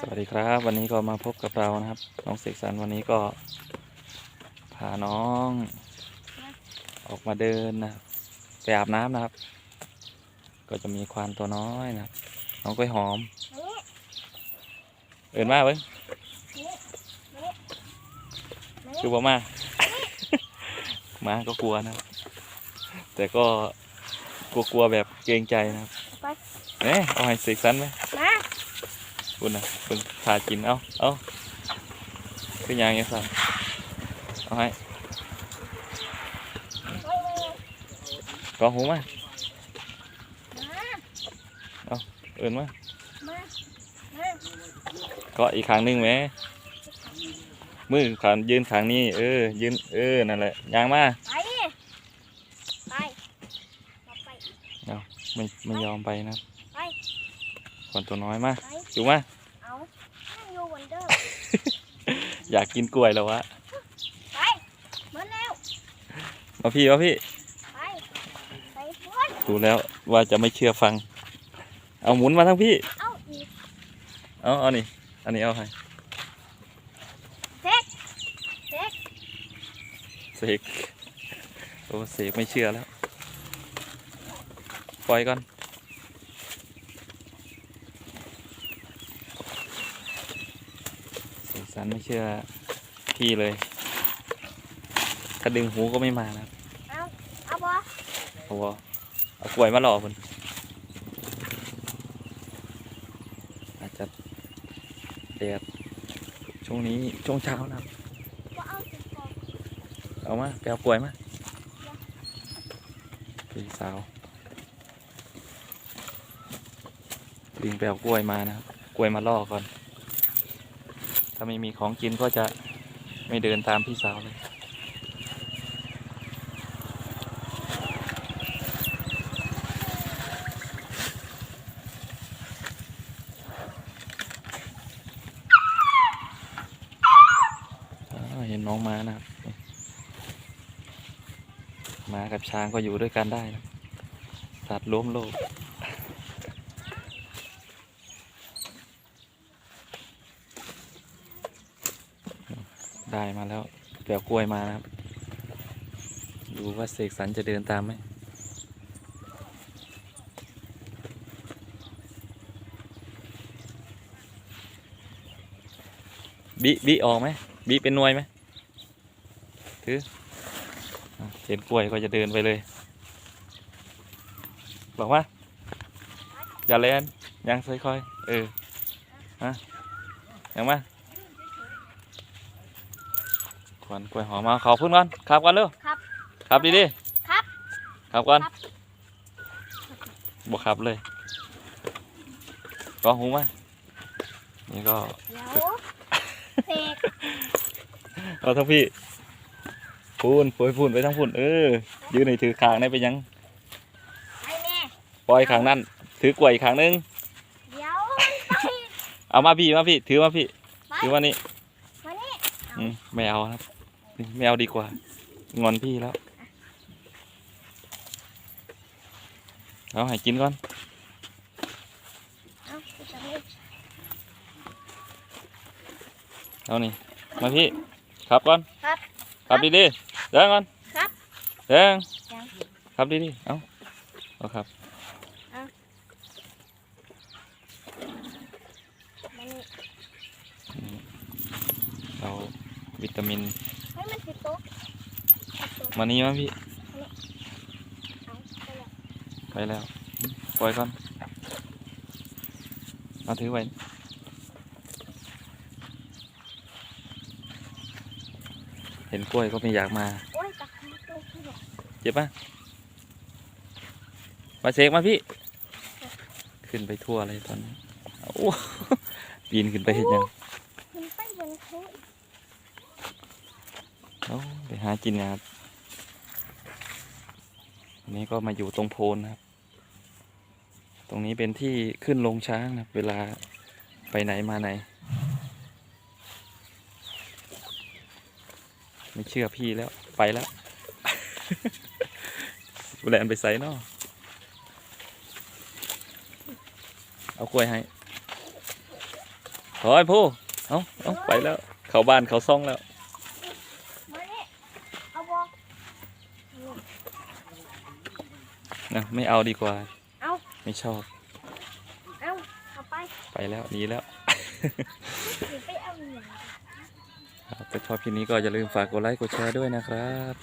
สวัสดีครับ วันนี้ก็มาพบกับเรานะครับ น้องเสกสรรวันนี้ก็พาน้อง ออกมาเดินนะครับไปอาบน้ำนะครับ ก็จะมีควานตัวน้อยนะครับน้องกล้วยหอม เอินมาเว้ยคือบ่มา มาก็กลัวนะครับแต่ก็กลัวๆแบบเกรงใจนะครับไปเอ๊ะเอาให้เสกสรรไหมมา คุณนะคุณพากิน เอาเอาคือยังไงสั่นเอาให้กองหูมามาเอินมามามาก็อีกครั้งหนึ่งไหมมือขานยืนขางนี้เออ ยืนเออนั่นแหละยางมาไปไปมาไปไม่ไม่ยอมไปนะ ไปคนตัวน้อยมาไปจูมาเอานั่งอยู่วันเดิมอยากกินกล้วยแล้ววะไปเหมือนแล้วมาพี่มาพี่ไปไปพ้นดูแล้วว่าจะไม่เชื่อฟัง เอาหมุนมาทั้งพี่ เอาอีกเอาเอานี่อันนี้เอาให้เซ็กเซ็กเสกโอ้เสกไม่เชื่อแล้ว ปล่อยก่อน เสกสรรไม่เชื่อพี่เลย ถ้าดึงหูก็ไม่มานะครับเอาเอาบอเอาวะเอากล้วยมาหล่อคนอาจจะแดดช่วงนี้ช่วงเช้านะครับบอเอาสิบกองเอามาไปเอากล้วยมาพี่สาวดึงไปเอากล้วยมานะครับกล้วยมาล่อก่อนถ้าไม่มีของกินก็จะไม่เดินตามพี่สาวเลย เห็นน้องม้านะครับม้ากับช้างก็อยู่ด้วยกันได้นะสัตว์ล้มโลก ได้มาแล้วเปลียวกล้วยมานะครับ ดูว่าเสกสรรจะเดินตามไหมบิบิออกไหมบิเป็นน่วยไหมถือเห็นกล้วยก็จะเดินไปเลย บอกว่า อย่าเล่นยังค่อยๆเออฮะยังมา ขวัญกล้วยหอมมาขอพึ่งก่อนขับก่อนเร็วครับ ขับดีครับๆขับก่อนครับบอกขับเลยก็หูมานี่ก็เดี๋ยวเซ็กเอาทั้งพี่พูนปล่อยพูนไปทั้งพูนเออยืนในถือขางในไปยังไอ้แม่ปล่อยขางนั่นถือกล้วยอีกขางนึงเดี๋ยวมันไปเอามาพี่มาพี่ถือมาพี่ไปถือมานี่มานี่อืมไม่เอาครับ ไม่เอาดีกว่า งอนพี่แล้ว เอาให้กินก่อน เอาไปจับเลยเอานี่ มาพี่ ขับก่อน ครับขับดีๆเดินก่อน ครับเดินยังขับดีๆเอาเอาครับมานี่เอาวิตามิน เฮ้ยมันติดโต๊ะติดโต๊ะมานี่มาพี่เอาไปเลยไปแล้ว ปล่อยก่อนมาถือไว้เห็นกล้วยก็ไม่อยากมาโอ้ยตักมาตัวที่บอกเจ็บปะมาเสกมาพี่ ขึ้นไปทั่วเลยตอนนี้โอ้ปีนขึ้นไปเห็นยัง มันไปบนเขา เอาไป หากินนะครับวันนี้ก็มาอยู่ตรงโพนนะครับ ตรงนี้เป็นที่ขึ้นลงช้างนะครับ เวลาไปไหนมาไหน ไม่เชื่อพี่แล้วไปแล้วกูแลนไปใส่เนาะเอากล้วยให้ถอยผู้เอาเอาไปแล้ว เขาบ้านเขาซ่องแล้ว มานี่เอาบอก นะไม่เอาดีกว่า เอาไม่ชอบ เอาเอาไป ไปแล้วหนีแล้วหรือไปเอาอย่างครับถ้าชอบคลิปนี้ก็อย่าลืมฝากกดไลค์กดแชร์ด้วยนะครับ